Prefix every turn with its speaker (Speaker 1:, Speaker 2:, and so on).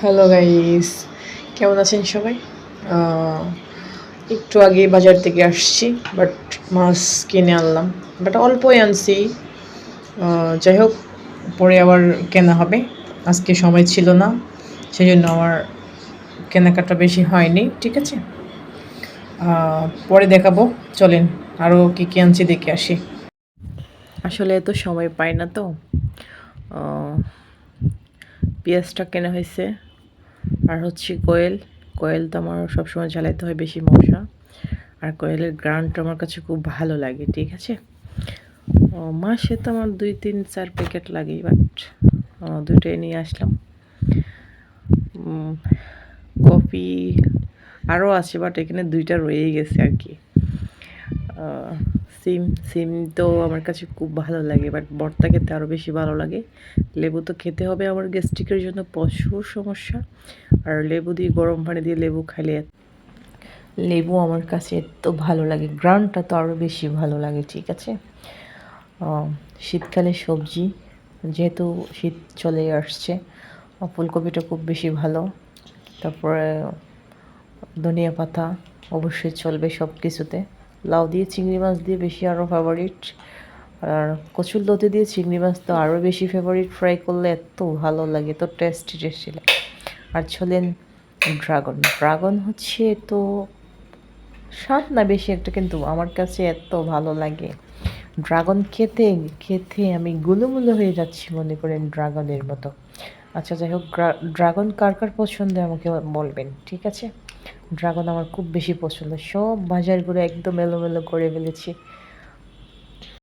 Speaker 1: Hello guys কেমন আছেন সবাই? একটু আগে বাজার থেকে আসছি বাট মাছ কিনে আনলাম। বাট অল্পই আনছি। যাই হোক, পরে আবার কেনা হবে। আজকে সময় ছিল না সেই জন্য আমার কেনাকাটা বেশি হয়নি, ঠিক আছে? পরে দেখাবো। চলেন আরও কী কী আনছি দেখে আসি। আসলে এত সময় পাই না তো। পেঁয়াজটা কেনা হয়েছে। আর হচ্ছে কোয়েল। কোয়েল তো আমার সবসময় জ্বালাইতে হয় বেশি মশা। আর কোয়েলের গ্রানটা আমার কাছে খুব ভালো লাগে, ঠিক আছে? মাসে তো আমার দুই, তিন, চার প্যাকেট লাগে বাট দুটোই নিয়ে আসলাম। কফি আরও আছে বাট এখানে দুইটা রয়েই গেছে আর কি। সিম সিম তো আমার কাছে খুব ভালো লাগে বাট ভর্তা খেতে আরও বেশি ভালো লাগে। লেবু তো খেতে হবে আমার গ্যাস্ট্রিকের জন্য, প্রচুর সমস্যা। আর লেবু দিয়ে গরম পানি দিয়ে লেবু খাইলে লেবু আমার কাছে এত ভালো লাগে, গ্রানটা তো আরও বেশি ভালো লাগে, ঠিক আছে? শীতকালে সবজি, যেহেতু শীত চলে আসছে ফুলকপিটা খুব বেশি ভালো। তারপরে ধনিয়া পাতা, অবশ্যই চলবে সব কিছুতে লাউ দিয়ে, চিংড়ি মাছ দিয়ে বেশি আরও ফেভারিট আর কচুর লতি দিয়ে চিংড়ি মাছ তো আরও বেশি ফেভারিট ফ্রাই করলে এত ভালো লাগে তো টেস্টি টেস্টি লাগে। আর চলেন ড্রাগন ড্রাগন হচ্ছে তো স্বাদ না বেশি একটা, কিন্তু আমার কাছে এত ভালো লাগে। ড্রাগন খেতে খেতে আমি গুলোমুলো হয়ে যাচ্ছি মনে করেন ড্রাগনের মতো। আচ্ছা যাই হোক ড্রাগন কার কার পছন্দ আমাকে বলবেন, ঠিক আছে? ড্রাগন আমার খুব বেশি পছন্দ। সব বাজারগুলো একদম এলোমেলো করে ফেলেছি।